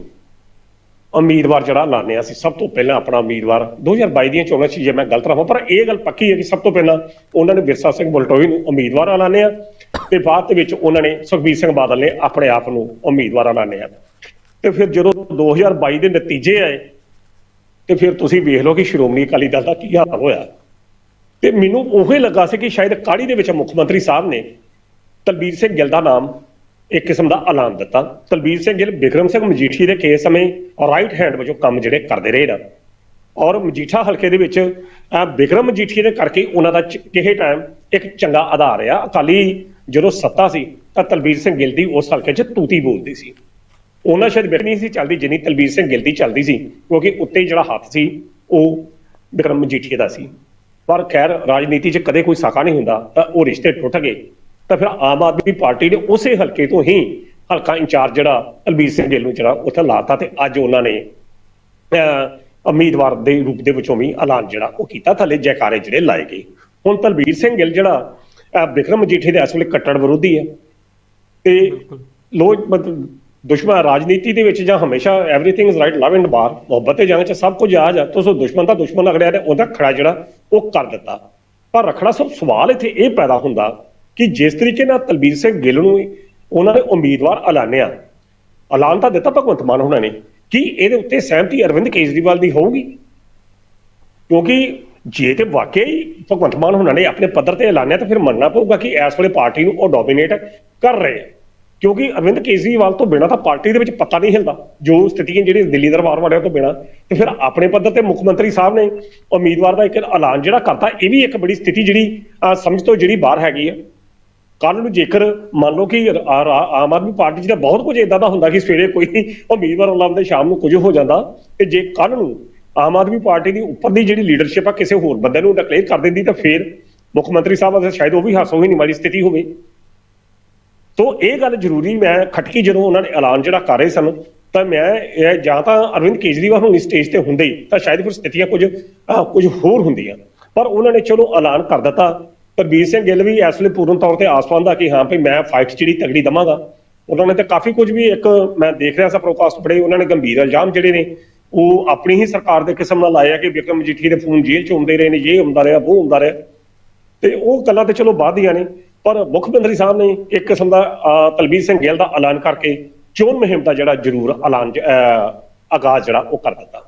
ਉਮੀਦਵਾਰ ਜਿਹੜਾ ਲਾਣਿਆ ਸੀ, ਸਭ ਤੋਂ ਪਹਿਲਾਂ ਆਪਣਾ ਉਮੀਦਵਾਰ 2022 ਦੀਆਂ ਚੋਣਾਂ 'ਚ ਜੇ ਮੈਂ ਗਲਤ ਰਹਾਂ ਪਰ ਇਹ ਗੱਲ ਪੱਕੀ ਹੈ ਕਿ ਸਭ ਤੋਂ ਪਹਿਲਾਂ ਉਹਨਾਂ ਨੇ ਵਿਰਸਾ ਸਿੰਘ ਬਲਟੋਈ ਨੂੰ ਉਮੀਦਵਾਰ ਐਲਾਨਿਆ ਤੇ ਬਾਅਦ ਦੇ ਵਿੱਚ ਉਹਨਾਂ ਨੇ ਸੁਖਬੀਰ ਸਿੰਘ ਬਾਦਲ ਨੇ ਆਪਣੇ ਆਪ ਨੂੰ ਉਮੀਦਵਾਰ ਐਲਾਨਿਆ। ਤੇ ਫਿਰ ਜਦੋਂ 2022 ਦੇ ਨਤੀਜੇ ਆਏ, ਤੇ ਫਿਰ ਤੁਸੀਂ ਵੇਖ ਲਓ ਕਿ ਸ਼੍ਰੋਮਣੀ ਅਕਾਲੀ ਦਲ ਦਾ ਕੀ ਹਾਲ ਹੋਇਆ। ਤੇ ਮੈਨੂੰ ਉਹੀ ਲੱਗਾ ਸੀ ਕਿ ਸ਼ਾਇਦ ਕਾੜੀ ਦੇ ਵਿੱਚ ਮੁੱਖ ਮੰਤਰੀ ਸਾਹਿਬ ਨੇ ਤਲਬੀਰ ਸਿੰਘ ਗਿੱਲ ਦਾ ਨਾਮ ਇੱਕ ਕਿਸਮ ਦਾ ਐਲਾਨ ਦਿੱਤਾ। ਤਲਬੀਰ ਸਿੰਘ ਗਿੱਲ ਬਿਕਰਮ ਸਿੰਘ ਮਜੀਠੀ ਦੇ ਕੇਸ ਸਮੇਂ ਰਾਈਟ ਹੈਂਡ ਵਜੋਂ ਕੰਮ ਜਿਹੜੇ ਕਰਦੇ ਰਹੇ ਨਾ। ਔਰ ਮਜੀਠਾ ਹਲਕੇ ਦੇ ਵਿੱਚ ਅਹ, ਬਿਕਰਮ ਮਜੀਠੀ ਦੇ ਕਰਕੇ ਉਹਨਾਂ ਦਾ ਚ- ਕਿਸੇ ਟਾਈਮ ਇੱਕ ਚੰਗਾ ਆਧਾਰ ਆ। ਅਕਾਲੀ ਜਦੋਂ ਸੱਤਾ ਸੀ ਤਾਂ ਤਲਬੀਰ ਸਿੰਘ ਗਿੱਲ ਦੀ ਉਸ ਹਲਕੇ 'ਚ ਤੂਤੀ ਬੋਲਦੀ ਸੀ। ਉਹਨਾਂ ਸ਼ਾਇਦ ਬਿਕਰਮ ਸੀ ਚੱਲਦੀ ਜਿੰਨੀ ਤਲਬੀਰ ਸਿੰਘ ਗਿੱਲ ਦੀ ਚੱਲਦੀ ਸੀ ਕਿਉਂਕਿ ਉੱਤੇ ਜਿਹੜਾ ਹੱਥ ਸੀ ਉਹ ਬਿਕਰਮ ਮਜੀਠੀਏ ਦਾ ਸੀ। ਪਰ ਖੈਰ ਰਾਜਨੀਤੀ 'ਚ ਕਦੇ ਕੋਈ ਸਾਕਾ ਨਹੀਂ ਹੁੰਦਾ ਤਾਂ ਉਹ ਰਿਸ਼ਤੇ ਟੁੱਟ ਗਏ। ਤਾਂ ਫਿਰ ਆਮ ਆਦਮੀ ਪਾਰਟੀ ਨੇ ਉਸੇ ਹਲਕੇ ਤੋਂ ਹੀ ਹਲਕਾ ਇੰਚਾਰਜ ਜਿਹੜਾ ਤਲਬੀਰ ਸਿੰਘ ਗਿੱਲ ਨੂੰ ਜਿਹੜਾ ਉੱਥੇ ਲਾਤਾ ਤੇ ਅੱਜ ਉਹਨਾਂ ਨੇ ਉਮੀਦਵਾਰ ਦੇ ਰੂਪ ਦੇ ਵਿੱਚੋਂ ਵੀ ਐਲਾਨ ਜਿਹੜਾ ਉਹ ਕੀਤਾ ਥੱਲੇ ਜੈਕਾਰੇ ਜਿਹੜੇ ਲਾਏ ਗਏ। ਹੁਣ ਤਲਬੀਰ ਸਿੰਘ ਗਿੱਲ ਜਿਹੜਾ ਅਹ, ਬਿਕਰਮ ਮਜੀਠੀਏ ਦੇ ਇਸ ਵੇਲੇ ਕੱਟੜ ਵਿਰੋਧੀ ਹੈ। ਤੇ ਲੋਕ ਮਤਲਬ ਦੁਸ਼ਮਣ ਰਾਜਨੀਤੀ ਦੇ ਵਿੱਚ ਜਾਂ ਹਮੇਸ਼ਾ everything is right love and war ਮੁਹੱਬਤ ਤੇ ਜੰਗ ਚ ਸਭ ਕੁਝ ਆ ਜਾ ਤੁਸੀਂ ਦੁਸ਼ਮਣ ਦਾ ਦੁਸ਼ਮਣ ਅਗੜਿਆ ਤੇ ਉਹਦਾ ਖੜਾ ਜਿਹੜਾ ਉਹ ਕਰ ਦਿੱਤਾ। ਪਰ ਰੱਖਣਾ ਸਭ ਸਵਾਲ ਇੱਥੇ ਇਹ ਪੈਦਾ ਹੁੰਦਾ ਕਿ ਜਿਸ ਤਰੀਕੇ ਨਾਲ ਤਲਬੀਰ ਸਿੰਘ ਗਿੱਲ ਨੂੰ ਉਹਨਾਂ ਨੇ ਉਮੀਦਵਾਰ ਐਲਾਨਿਆ, ਐਲਾਨ ਤਾਂ ਦਿੱਤਾ ਭਗਵੰਤ ਮਾਨ ਉਹਨਾਂ ਨੇ, ਕਿ ਇਹਦੇ ਉੱਤੇ ਸਹਿਮਤੀ ਅਰਵਿੰਦ ਕੇਜਰੀਵਾਲ ਦੀ ਹੋਊਗੀ? ਕਿਉਂਕਿ ਜੇ ਤੇ ਵਾਕਈ ਭਗਵੰਤ ਮਾਨ ਉਹਨਾਂ ਨੇ ਆਪਣੇ ਪੱਧਰ ਤੇ ਐਲਾਨਿਆ ਤਾਂ ਫਿਰ ਮੰਨਣਾ ਪਊਗਾ ਕਿ ਇਸ ਵੇਲੇ ਪਾਰਟੀ ਨੂੰ ਉਹ ਡੋਮੀਨੇਟ ਕਰ ਰਹੇ ਆ। ਕਿਉਂਕਿ ਅਰਵਿੰਦ ਕੇਜਰੀਵਾਲ ਤੋਂ ਬਿਨਾਂ ਤਾਂ ਪਾਰਟੀ ਦੇ ਵਿੱਚ ਪਤਾ ਨਹੀਂ ਹਿਲਦਾ, ਜੋ ਸਥਿਤੀਆਂ ਜਿਹੜੀ ਦਿੱਲੀ ਦਰਬਾਰ ਵਾਲਿਆਂ ਤੋਂ ਬਿਨਾਂ, ਤੇ ਫਿਰ ਆਪਣੇ ਪੱਧਰ ਤੇ ਮੁੱਖ ਮੰਤਰੀ ਸਾਹਿਬ ਨੇ ਉਮੀਦਵਾਰ ਦਾ ਇੱਕ ਐਲਾਨ ਜਿਹੜਾ ਕਰਤਾ, ਇਹ ਵੀ ਇੱਕ ਬੜੀ ਸਥਿਤੀ ਜਿਹੜੀ ਸਮਝ ਤੋਂ ਜਿਹੜੀ ਬਾਹਰ ਹੈਗੀ ਆ। ਕੱਲ ਨੂੰ ਜੇਕਰ ਮੰਨ ਲਓ ਕਿ ਆਮ ਆਦਮੀ ਪਾਰਟੀ 'ਚ ਤਾਂ ਬਹੁਤ ਕੁਝ ਇਦਾਂ ਦਾ ਹੁੰਦਾ ਕਿ ਸਵੇਰੇ ਕੋਈ ਉਮੀਦਵਾਰ ਲਾਉਂਦੇ ਸ਼ਾਮ ਨੂੰ ਕੁਝ ਹੋ ਜਾਂਦਾ ਤੇ ਜੇ ਕੱਲ ਨੂੰ ਆਮ ਆਦਮੀ ਪਾਰਟੀ ਦੀ ਉੱਪਰ ਦੀ ਜਿਹੜੀ ਲੀਡਰਸ਼ਿਪ ਆ ਕਿਸੇ ਹੋਰ ਬੰਦੇ ਨੂੰ ਡਿਕਲੇਅਰ ਕਰ ਦਿੰਦੀ ਤਾਂ ਫਿਰ ਮੁੱਖ ਮੰਤਰੀ ਸਾਹਿਬ ਦਾ ਸ਼ਾਇਦ ਉਹ ਵੀ ਹਾਸੋ ਹੀ ਨਹੀਂ ਮਾੜੀ ਸਥਿਤੀ ਹੋਵੇ। ਤੋ ਇਹ ਗੱਲ ਜ਼ਰੂਰੀ ਮੈਂ ਖਟਕੀ ਜਦੋਂ ਉਹਨਾਂ ਨੇ ਐਲਾਨ ਜਿਹੜਾ ਕਰ ਰਹੇ ਸਨ ਤਾਂ ਮੈਂ ਜਾਂ ਤਾਂ ਅਰਵਿੰਦ ਕੇਜਰੀਵਾਲ ਹੁਣ ਸਟੇਜ ਤੇ ਹੁੰਦੇ ਹੀ ਤਾਂ ਸ਼ਾਇਦ ਫਿਰ ਸਥਿਤੀਆਂ ਕੁਝ ਅਹ, ਕੁਝ ਹੋਰ ਹੁੰਦੀਆਂ। ਪਰ ਉਹਨਾਂ ਨੇ ਚਲੋ ਐਲਾਨ ਕਰ ਦਿੱਤਾ। ਪ੍ਰਬੀਰ ਸਿੰਘ ਗਿੱਲ ਵੀ ਇਸ ਵੇਲੇ ਪੂਰਨ ਤੌਰ ਤੇ ਆਸਮਾਨ ਦਾ ਕਿ ਹਾਂ ਭਈ ਮੈਂ ਫਾਈਟ ਜਿਹੜੀ ਤਗੜੀ ਦਵਾਂਗਾ। ਉਹਨਾਂ ਨੇ ਤਾਂ ਕਾਫੀ ਕੁਝ ਵੀ ਇੱਕ ਮੈਂ ਦੇਖ ਰਿਹਾ ਸਾਂ ਪ੍ਰੋਕਾਸਟ ਬੜੇ, ਉਹਨਾਂ ਨੇ ਗੰਭੀਰ ਇਲਜ਼ਾਮ ਜਿਹੜੇ ਨੇ, ਉਹ ਆਪਣੀ ਹੀ ਸਰਕਾਰ ਦੇ ਕਿਸਮ ਨਾਲ ਲਾਇਆ ਕਿ ਵਿਕਰਮ ਮਜੀਠੀ ਦੇ ਫੋਨ ਜੇਲ੍ਹ ਚ ਹੁੰਦੇ ਰਹੇ ਨੇ, ਇਹ ਹੁੰਦਾ ਰਿਹਾ, ਉਹ ਹੁੰਦਾ ਰਿਹਾ। ਤੇ ਉਹ ਗੱਲਾਂ ਤੇ ਚਲੋ ਬਾਅਦ ਦੀਆਂ ਨੇ, ਪਰ ਮੁੱਖ ਮੰਤਰੀ ਸਾਹਿਬ ਨੇ ਇੱਕ ਕਿਸਮ ਦਾ ਤਲਬੀਰ ਸਿੰਘ ਗਿੱਲ ਦਾ ਐਲਾਨ ਕਰਕੇ ਚੋਣ ਮੁਹਿੰਮ ਦਾ ਜਿਹੜਾ ਜ਼ਰੂਰ ਐਲਾਨ ਆਗਾਜ਼ ਜਿਹੜਾ ਉਹ ਕਰ ਦਿੱਤਾ।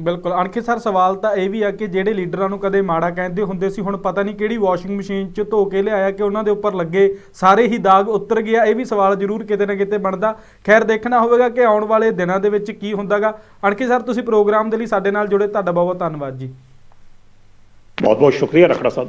ਬਿਲਕੁਲ। ਅਣਖੀ ਸਰ, ਸਵਾਲ ਤਾਂ ਇਹ ਵੀ ਆ ਕਿ ਜਿਹੜੇ ਲੀਡਰਾਂ ਨੂੰ ਕਦੇ ਮਾੜਾ ਕਹਿੰਦੇ ਹੁੰਦੇ ਸੀ, ਹੁਣ ਪਤਾ ਨਹੀਂ ਕਿਹੜੀ ਵਾਸ਼ਿੰਗ ਮਸ਼ੀਨ 'ਚ ਧੋ ਕੇ ਲਿਆਇਆ ਕਿ ਉਹਨਾਂ ਦੇ ਉੱਪਰ ਲੱਗੇ ਸਾਰੇ ਹੀ ਦਾਗ ਉਤਰ ਗਿਆ। ਇਹ ਵੀ ਸਵਾਲ ਜ਼ਰੂਰ ਕਿਤੇ ਨਾ ਕਿਤੇ ਬਣਦਾ। ਖੈਰ, ਦੇਖਣਾ ਹੋਵੇਗਾ ਕਿ ਆਉਣ ਵਾਲੇ ਦਿਨਾਂ ਦੇ ਵਿੱਚ ਕੀ ਹੁੰਦਾਗਾ। ਅਣਖੀ ਸਰ, ਤੁਸੀਂ ਪ੍ਰੋਗਰਾਮ ਦੇ ਲਈ ਸਾਡੇ ਨਾਲ ਜੁੜੇ। ਤੁਹਾਡਾ ਬਹੁਤ ਬਹੁਤ ਧੰਨਵਾਦ ਜੀ। ਬਹੁਤ ਬਹੁਤ ਸ਼ੁਕਰੀਆ ਰਖੜਾ ਸਾਹਿਬ।